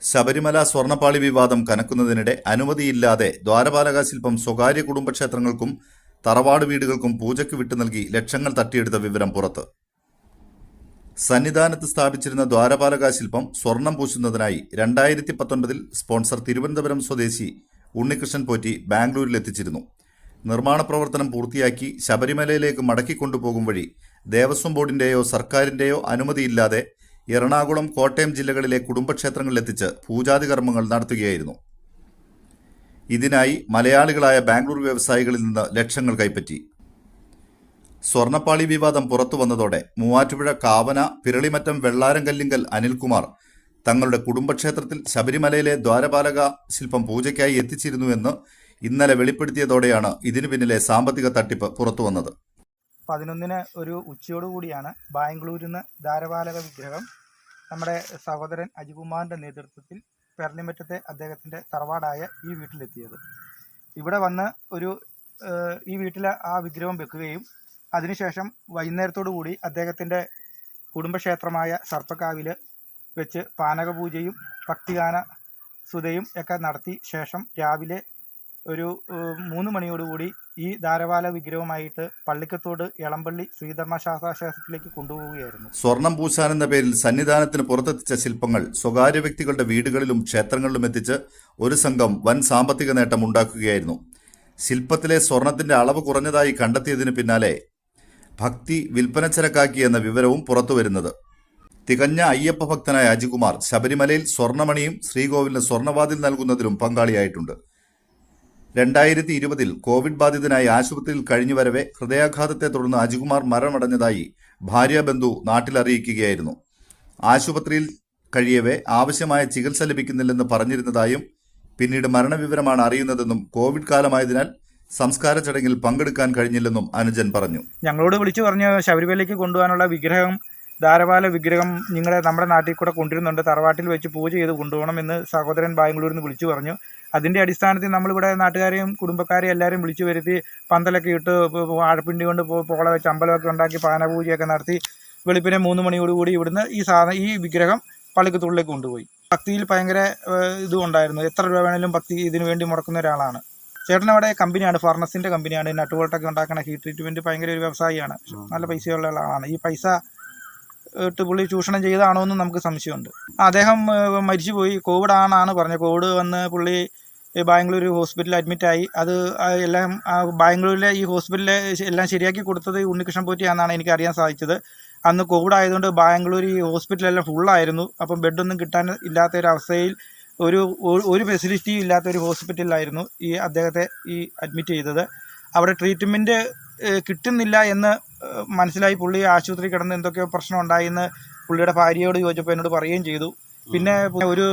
ശബരിമല സ്വർണപ്പാളി വിവാദം കനക്കുന്നതിനിടെ അനുമതിയില്ലാതെ ദ്വാരപാലക ശില്പം സ്വകാര്യ കുടുംബക്ഷേത്രങ്ങൾക്കും തറവാട് വീടുകൾക്കും പൂജയ്ക്ക് വിട്ടു നൽകി ലക്ഷങ്ങൾ തട്ടിയെടുത്ത വിവരം പുറത്ത്. സന്നിധാനത്ത് സ്ഥാപിച്ചിരുന്ന ദ്വാരപാലക ശില്പം സ്വർണം പൂശുന്നതിനായി രണ്ടായിരത്തി പത്തൊൻപതിൽ സ്പോൺസർ തിരുവനന്തപുരം സ്വദേശി ഉണ്ണികൃഷ്ണൻ പോറ്റി ബാംഗ്ലൂരിൽ എത്തിച്ചിരുന്നു. നിർമ്മാണ പ്രവർത്തനം പൂർത്തിയാക്കി ശബരിമലയിലേക്ക് മടക്കിക്കൊണ്ടുപോകും വഴി ദേവസ്വം ബോർഡിന്റെയോ സർക്കാരിന്റെയോ അനുമതിയില്ലാതെ എറണാകുളം കോട്ടയം ജില്ലകളിലെ കുടുംബക്ഷേത്രങ്ങളിലെത്തിച്ച് പൂജാതി കർമ്മങ്ങൾ നടത്തുകയായിരുന്നു. ഇതിനായി മലയാളികളായ ബാംഗ്ലൂർ വ്യവസായികളിൽ നിന്ന് ലക്ഷങ്ങൾ കൈപ്പറ്റി. സ്വർണപ്പാളി വിവാദം പുറത്തു വന്നതോടെ മൂവാറ്റുപുഴ കാവന പിരളിമറ്റം വെള്ളാരം കല്ലിങ്കൽ അനിൽകുമാർ തങ്ങളുടെ കുടുംബക്ഷേത്രത്തിൽ ശബരിമലയിലെ ദ്വാരപാലക ശില്പം പൂജയ്ക്കായി എത്തിച്ചിരുന്നുവെന്ന് ഇന്നലെ വെളിപ്പെടുത്തിയതോടെയാണ് ഇതിനു പിന്നിലെ സാമ്പത്തിക തട്ടിപ്പ് പുറത്തുവന്നത് പതിനൊന്നിന് ഒരു ഉച്ചയോടുകൂടിയാണ് ബാംഗ്ലൂരിൽ നിന്ന് ധാരപാലക വിഗ്രഹം. നമ്മുടെ സഹോദരൻ അജികുമാറിന്റെ നേതൃത്വത്തിൽ പെർലിമറ്റത്തെ അദ്ദേഹത്തിന്റെ തറവാടായ ഈ വീട്ടിലെത്തിയത്. ഇവിടെ വന്ന് ഒരു ഈ വീട്ടിൽ ആ വിഗ്രഹം വെക്കുകയും അതിനുശേഷം വൈകുന്നേരത്തോടു കൂടി അദ്ദേഹത്തിന്റെ കുടുംബക്ഷേത്രമായ സർപ്പക്കാവിൽ വെച്ച് പാനക പൂജയും ഭക്തിഗാന സുതയും ഒക്കെ നടത്തി ശേഷം രാവിലെ ഒരു മൂന്ന് മണിയോടുകൂടി ഈ ധാരവാല വിഗ്രഹവുമായിട്ട് പള്ളിക്കത്തോട് എളമ്പള്ളി ശ്രീധർമ്മശാസ്ത്ര ക്ഷേത്രത്തിലേക്ക് കൊണ്ടുപോവുകയായിരുന്നു. സ്വർണം പൂശാൻ എന്ന പേരിൽ സന്നിധാനത്തിന് പുറത്തെത്തിച്ച ശില്പങ്ങൾ സ്വകാര്യ വ്യക്തികളുടെ വീടുകളിലും ക്ഷേത്രങ്ങളിലും എത്തിച്ച് ഒരു സംഘം വൻ സാമ്പത്തിക നേട്ടം ഉണ്ടാക്കുകയായിരുന്നു. ശില്പത്തിലെ സ്വർണത്തിന്റെ അളവ് കുറഞ്ഞതായി കണ്ടെത്തിയതിന് പിന്നാലെ ഭക്തി വിൽപ്പന ചരക്കാക്കി എന്ന വിവരവും പുറത്തുവരുന്നത്. തികഞ്ഞ അയ്യപ്പ ഭക്തനായ അജികുമാർ ശബരിമലയിൽ സ്വർണമണിയും ശ്രീകോവിലിന് സ്വർണവാതിൽ നൽകുന്നതിലും പങ്കാളിയായിട്ടുണ്ട്. രണ്ടായിരത്തി ഇരുപതിൽ കോവിഡ് ബാധിതനായി ആശുപത്രിയിൽ കഴിഞ്ഞു വരവെ ഹൃദയാഘാതത്തെ തുടർന്ന് അജികുമാർ മരണമടഞ്ഞതായി ഭാര്യ ബന്ധു നാട്ടിൽ അറിയിക്കുകയായിരുന്നു ആശുപത്രിയിൽ കഴിയവേ ആവശ്യമായ ചികിത്സ ലഭിക്കുന്നില്ലെന്ന് പറഞ്ഞിരുന്നതായും പിന്നീട് മരണവിവരമാണ് അറിയുന്നതെന്നും കോവിഡ് കാലമായതിനാൽ സംസ്കാര ചടങ്ങിൽ പങ്കെടുക്കാൻ കഴിഞ്ഞില്ലെന്നും അനുജൻ പറഞ്ഞു. ഞങ്ങളോട് വിളിച്ചു പറഞ്ഞു ശബരിമലയ്ക്ക് കൊണ്ടുപോകാനുള്ള വിഗ്രഹം ധാരപാല വിഗ്രഹം നിങ്ങളുടെ നമ്മുടെ നാട്ടിൽ കൂടെ കൊണ്ടുവരുന്നുണ്ട്. തറവാട്ടിൽ വെച്ച് പൂജ ചെയ്ത് കൊണ്ടുപോകണമെന്ന് സഹോദരൻ ബാംഗ്ലൂരിൽ നിന്ന് വിളിച്ചു പറഞ്ഞു. അതിന്റെ അടിസ്ഥാനത്തിൽ നമ്മളിവിടെ നാട്ടുകാരെയും കുടുംബക്കാരെയും എല്ലാവരും വിളിച്ചു വരുത്തി പന്തലൊക്കെ ഇട്ട് ആഴപ്പിണ്ടി വാഴപ്പിണ്ടി കൊണ്ട് പോള വെച്ച് അമ്പലമൊക്കെ ഉണ്ടാക്കി പാനപൂജയൊക്കെ നടത്തി വെളുപ്പിനെ മൂന്ന് മണിയോടുകൂടി ഇവിടുന്ന് ഈ സാധനം ഈ വിഗ്രഹം പള്ളിക്കത്തുള്ളിലേക്ക് കൊണ്ടുപോയി. ഭക്തിയിൽ ഭയങ്കര ഇതും ഉണ്ടായിരുന്നു. എത്ര രൂപ വേണേലും ഭക്തി ഇതിനു വേണ്ടി മുടക്കുന്ന ഒരാളാണ്. ചേട്ടൻ അവിടെ കമ്പനിയാണ് ഫർണസിന്റെ കമ്പനിയാണ്. നട്ടുവോൾട്ടൊക്കെ ഉണ്ടാക്കുന്ന ഹീറ്റ് ട്രീറ്റ്മെന്റ് ഭയങ്കര ഒരു വ്യവസായിയാണ്. നല്ല പൈസയുള്ള ആളാണ്. ഈ പൈസ ഇട്ട് പുള്ളി ചൂഷണം ചെയ്തതാണോ എന്ന് നമുക്ക് സംശയമുണ്ട്. അദ്ദേഹം മരിച്ചുപോയി. കോവിഡ് ആണെന്നാണ് പറഞ്ഞത്. കോവിഡ് വന്ന് പുള്ളി ബാംഗ്ലൂർ ഹോസ്പിറ്റലിൽ അഡ്മിറ്റായി അത് എല്ലാം ബാംഗ്ലൂരിലെ ഈ ഹോസ്പിറ്റലിലെ എല്ലാം ശരിയാക്കി കൊടുത്തത് ഉണ്ണികൃഷ്ണൻ പോറ്റിയാണെന്നാണ് എനിക്ക് അറിയാൻ സാധിച്ചത്. അന്ന് കോവിഡ് ആയതുകൊണ്ട് ബാംഗ്ലൂർ ഈ ഹോസ്പിറ്റലെല്ലാം ഫുള്ളായിരുന്നു. അപ്പം ബെഡൊന്നും കിട്ടാൻ ഇല്ലാത്ത ഒരു അവസ്ഥയിൽ ഒരു ഒരു- ഫെസിലിറ്റിയും ഇല്ലാത്ത ഒരു ഹോസ്പിറ്റലിലായിരുന്നു ഈ അദ്ദേഹത്തെ ഈ അഡ്മിറ്റ് ചെയ്തത്. അവിടെ ട്രീറ്റ്മെന്റ് കിട്ടുന്നില്ല എന്ന് മനസ്സിലായി പുള്ളി ആശുപത്രി കിടന്ന് എന്തൊക്കെയോ പ്രശ്നം ഉണ്ടായിന്ന് പുള്ളിയുടെ ഭാര്യയോട് ചോദിച്ചപ്പോൾ എന്നോട് പറയുകയും ചെയ്തു. പിന്നെ ഒരു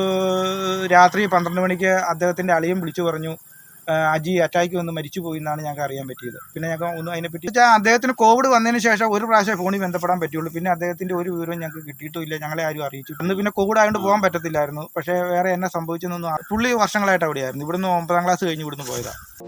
രാത്രി പന്ത്രണ്ട് മണിക്ക് അദ്ദേഹത്തിന്റെ അളിയും വിളിച്ചു പറഞ്ഞു അജി അറ്റാക്ക് വന്ന് മരിച്ചു പോയി എന്നാണ് ഞങ്ങൾക്ക് അറിയാൻ പറ്റിയത്. പിന്നെ ഞങ്ങൾക്ക് ഒന്നും അതിനെപ്പറ്റി വെച്ചാൽ അദ്ദേഹത്തിന് കോവിഡ് വന്നതിന് ശേഷം ഒരു പ്രാവശ്യം ഫോണിൽ ബന്ധപ്പെടാൻ പറ്റുള്ളൂ. പിന്നെ അദ്ദേഹത്തിന്റെ ഒരു വിവരവും ഞങ്ങൾക്ക് കിട്ടിയിട്ടില്ല ഞങ്ങളെ ആരും അറിയിച്ചു. ഇന്ന് പിന്നെ കോവിഡ് ആയതുകൊണ്ട് പോകാൻ പറ്റത്തില്ലായിരുന്നു. പക്ഷേ വേറെ എന്നെ സംഭവിച്ചെന്നൊന്നും ആ- പുള്ളി വർഷങ്ങളായിട്ട് അവിടെയായിരുന്നു. ഇവിടുന്ന് ഒമ്പതാം ക്ലാസ് കഴിഞ്ഞ് ഇവിടുന്ന് പോയതാണ്